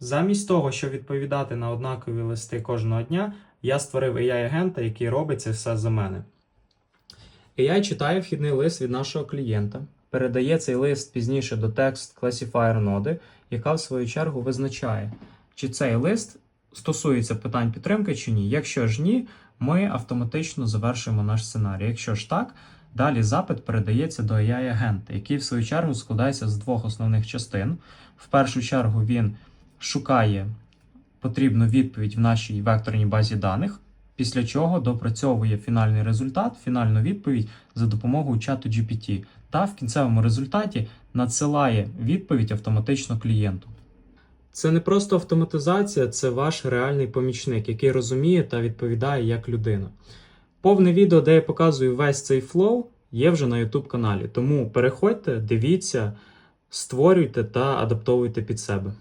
Замість того, щоб відповідати на однакові листи кожного дня, я створив AI-агента, який робить це все за мене. AI читає вхідний лист від нашого клієнта, передає цей лист пізніше до текст Classifier ноди, яка в свою чергу визначає, чи цей лист стосується питань підтримки чи ні. Якщо ж ні, ми автоматично завершуємо наш сценарій. Якщо ж так, далі запит передається до AI-агента, який в свою чергу складається з двох основних частин. В першу чергу він шукає потрібну відповідь в нашій векторній базі даних, після чого допрацьовує фінальний результат, фінальну відповідь за допомогою чату GPT, та в кінцевому результаті надсилає відповідь автоматично клієнту. Це не просто автоматизація, це ваш реальний помічник, який розуміє та відповідає як людина. Повне відео, де я показую весь цей флоу, є вже на YouTube каналі. Тому переходьте, дивіться, створюйте та адаптовуйте під себе.